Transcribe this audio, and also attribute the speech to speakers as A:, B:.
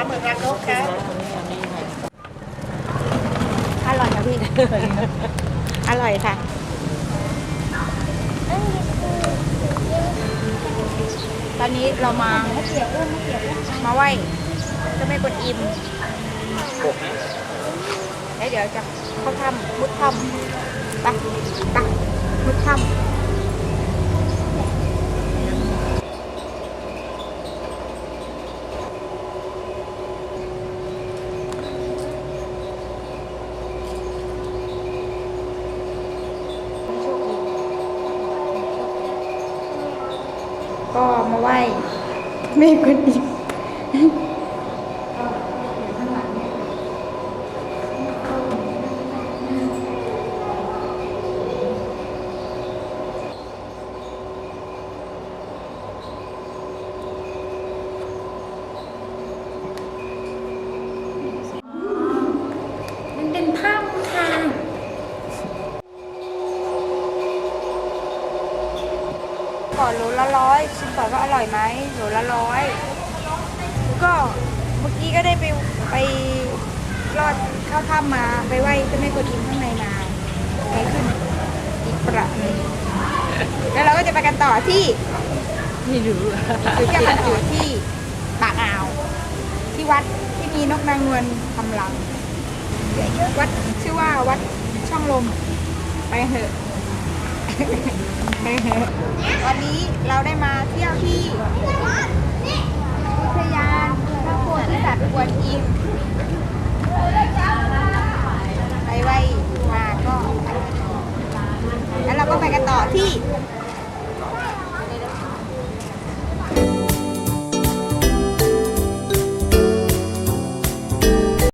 A: นกครับ
B: อร่อยค่ะพี่ อร่อยค่ะ ตอนนี้เรามามาไหว้เจ้าแม่กวนอิมแล้วเดี๋ยวจะเข้าถ้ำมุดถ้ำไปไปมุดถ้ำ ก็มาไหว้แม่กวนอิ มันเป็นถ้ำค่ะ ก่อนโหลละร้อยชิมก่อนว่าอร่อยไหมโหลละร้อยก็เมื่อกี้ก็ได้ไปไปรอดเข้าถ้ำมาไปไหว้เจ้าแม่กวนอิมข้างในมาไปขึ้นอีกประหนึ่งแล้วเราก็จะไปกันต่อที่
A: ไม่รู้
B: จุดที่มันอยู่ที่ปากอ่าว ที่วัดที่มีนกนางนวลทำรังวัดชื่อว่าวัดช่องลมไปเถอะ วันนี้เราได้มาเที่ยวที่อุทยานพระโพธิสัตว์กวนอิมไปไว้มาก็ แล้วเราก็ไปกันต่อที่